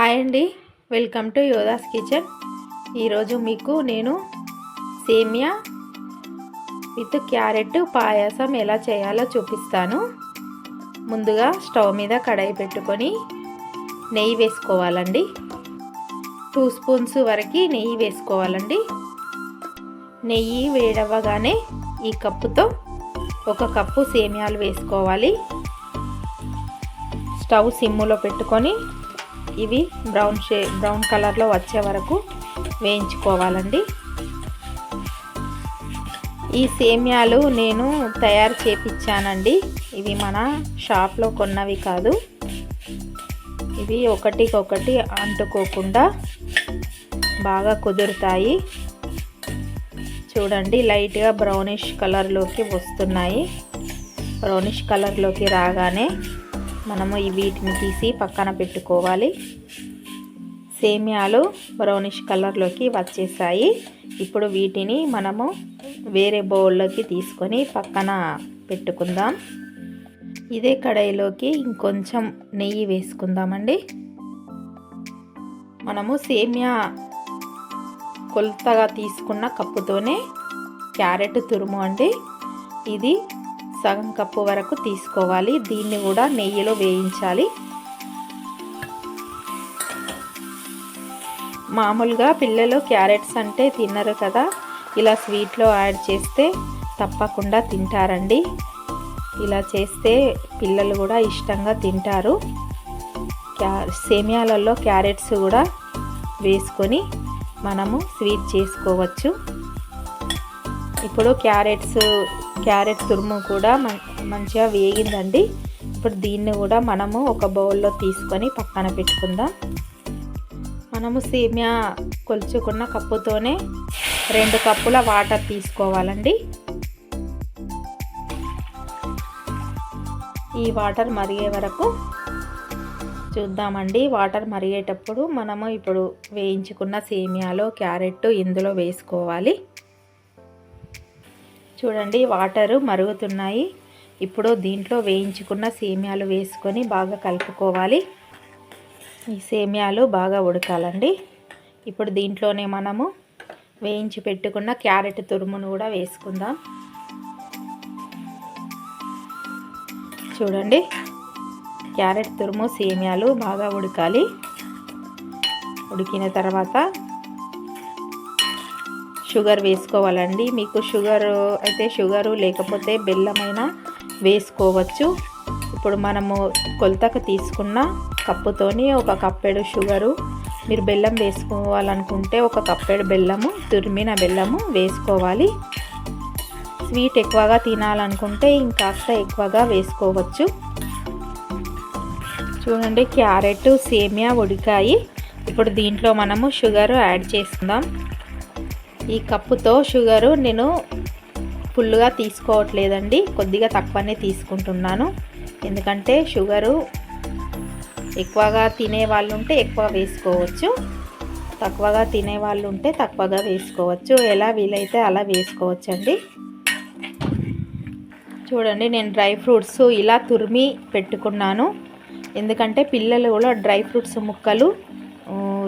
Hi అండి. Welcome to Yoddhas kitchen ఈరోజు మీకు నేను సేమియా విత్ క్యారెట్ పాయసం ఎలా చేయాలో చూపిస్తాను. ముందుగా స్టవ్ మీద కడాయి పెట్టుకొని నెయ్యి వేసుకోవాలండి. టూ స్పూన్స్ వరకు నెయ్యి వేసుకోవాలండి. నెయ్యి వేడవ్వగానే ఈ కప్పుతో ఒక కప్పు సేమియాలు వేసుకోవాలి. స్టవ్ సిమ్ములో పెట్టుకొని ఇవి బ్రౌన్ షే బ్రౌన్ కలర్లో వచ్చే వరకు వేయించుకోవాలండి. ఈ సేమ్యాలు నేను తయారు చేపించానండి ఇవి మన షాప్లో కొన్నవి కాదు. ఇవి ఒకటికొకటి అంటుకోకుండా బాగా కుదురుతాయి. చూడండి లైట్గా బ్రౌనిష్ కలర్లోకి వస్తున్నాయి. బ్రౌనిష్ కలర్లోకి రాగానే మనము ఈ వీటిని తీసి పక్కన పెట్టుకోవాలి. సేమియాలు బ్రౌనిష్ కలర్లోకి వచ్చేసాయి. ఇప్పుడు వీటిని మనము వేరే బౌల్లోకి తీసుకొని పక్కన పెట్టుకుందాం. ఇదే కడాయిలోకి ఇంకొంచెం నెయ్యి వేసుకుందామండి. మనము సేమియా కొలతగా తీసుకున్న కప్పుతోనే క్యారెట్ తురుము అండి. ఇది సగం కప్పు వరకు తీసుకోవాలి. దీన్ని కూడా నెయ్యిలో వేయించాలి. మామూలుగా పిల్లలు క్యారెట్స్ అంటే తినరు కదా. ఇలా స్వీట్లో యాడ్ చేస్తే తప్పకుండా తింటారండి. ఇలా చేస్తే పిల్లలు కూడా ఇష్టంగా తింటారు. క్యా సేమియాలలో క్యారెట్స్ కూడా వేసుకొని మనము స్వీట్ చేసుకోవచ్చు. ఇప్పుడు క్యారెట్స్ క్యారెట్ తురుము కూడా మంచిగా వేగిందండి. ఇప్పుడు దీన్ని కూడా మనము ఒక బౌల్లో తీసుకొని పక్కన పెట్టుకుందాం. మనము సేమియా కొలుచుకున్న కప్పుతోనే రెండు కప్పుల వాటర్ తీసుకోవాలండి. ఈ వాటర్ మరిగే వరకు చూద్దామండి. వాటర్ మరిగేటప్పుడు మనము ఇప్పుడు వేయించుకున్న సేమియాలో క్యారెట్ ఇందులో వేసుకోవాలి. చూడండి వాటరు మరుగుతున్నాయి. ఇప్పుడు దీంట్లో వేయించుకున్న సేమియాలు వేసుకొని బాగా కలుపుకోవాలి. ఈ సేమియాలు బాగా ఉడకాలండి. ఇప్పుడు దీంట్లోనే మనము వేయించి పెట్టుకున్న క్యారెట్ తురుమును కూడా వేసుకుందాం. చూడండి క్యారెట్ తురుము సేమియాలు బాగా ఉడకాలి. ఉడికిన తర్వాత షుగర్ వేసుకోవాలండి. మీకు షుగర్ అయితే షుగరు లేకపోతే బెల్లమైనా వేసుకోవచ్చు. ఇప్పుడు మనము కొలతకు తీసుకున్న కప్పుతోని ఒక కప్పెడు షుగరు మీరు బెల్లం వేసుకోవాలనుకుంటే ఒక కప్పెడు బెల్లము తురిమిన బెల్లము వేసుకోవాలి. స్వీట్ ఎక్కువగా తినాలనుకుంటే ఇంకాస్త ఎక్కువగా వేసుకోవచ్చు. చూడండి క్యారెట్ సేమియా ఉడికాయి. ఇప్పుడు దీంట్లో మనము షుగర్ యాడ్ చేసుకుందాం. ఈ కప్పుతో షుగరు నేను ఫుల్గా తీసుకోవట్లేదండి కొద్దిగా తక్కువనే తీసుకుంటున్నాను. ఎందుకంటే షుగరు ఎక్కువగా తినే వాళ్ళు ఉంటే ఎక్కువ వేసుకోవచ్చు. తక్కువగా తినే వాళ్ళు ఉంటే తక్కువగా వేసుకోవచ్చు. ఎలా వీలైతే అలా వేసుకోవచ్చండి. చూడండి నేను డ్రై ఫ్రూట్స్ ఇలా తురిమి పెట్టుకున్నాను. ఎందుకంటే పిల్లలు కూడా డ్రై ఫ్రూట్స్ ముక్కలు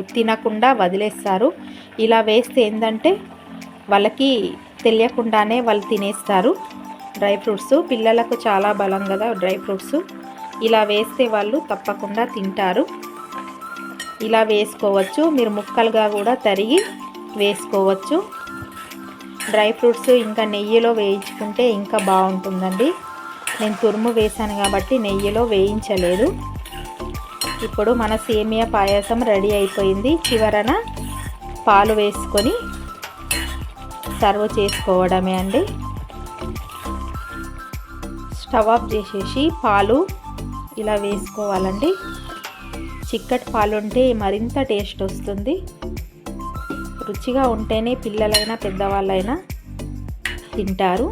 తినకుండా వదిలేస్తారు. ఇలా వేస్తే ఏంటంటే వాళ్ళకి తెలియకుండానే వాళ్ళు తినేస్తారు. డ్రై ఫ్రూట్స్ పిల్లలకు చాలా బలం కదా డ్రై ఫ్రూట్స్. ఇలా వేస్తే వాళ్ళు తప్పకుండా తింటారు. ఇలా వేసుకోవచ్చు. మీరు ముక్కలుగా కూడా తరిగి వేసుకోవచ్చు. డ్రై ఫ్రూట్స్ ఇంకా నెయ్యిలో వేయించుకుంటే ఇంకా బాగుంటుందండి. నేను తురుము వేశాను కాబట్టి నెయ్యిలో వేయించలేదు. ఇప్పుడు మన సేమియా పాయసం రెడీ అయిపోయింది. చివరన పాలు వేసుకొని సర్వ్ చేసుకోవడమే అండి. స్టవ్ ఆఫ్ చేసేసి పాలు ఇలా వేసుకోవాలండి. చిక్కటి పాలు ఉంటే మరింత టేస్ట్ వస్తుంది. రుచిగా ఉంటేనే పిల్లలైనా పెద్దవాళ్ళైనా తింటారు.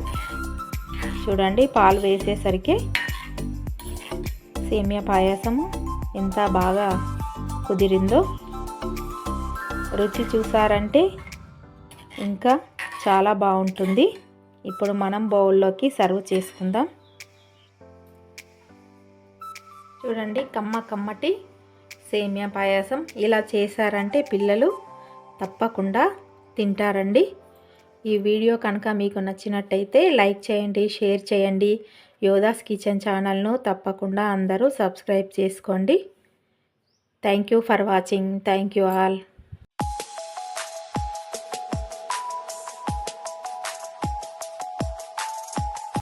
చూడండి పాలు వేసేసరికి సేమియా పాయసము ఎంత బాగా కుదిరిందో రుచి చూసారంటే ఇంకా చాలా బాగుంటుంది. ఇప్పుడు మనం బౌల్లోకి సర్వ్ చేసుకుందాం. చూడండి కమ్మ కమ్మటి సేమియా పాయసం ఇలా చేశారంటే పిల్లలు తప్పకుండా తింటారండి. ఈ వీడియో కనుక మీకు నచ్చినట్టయితే లైక్ చేయండి షేర్ చేయండి. యోదాస్ కిచెన్ ఛానల్ను తప్పకుండా అందరూ సబ్స్క్రైబ్ చేసుకోండి. Thank you for watching thank you all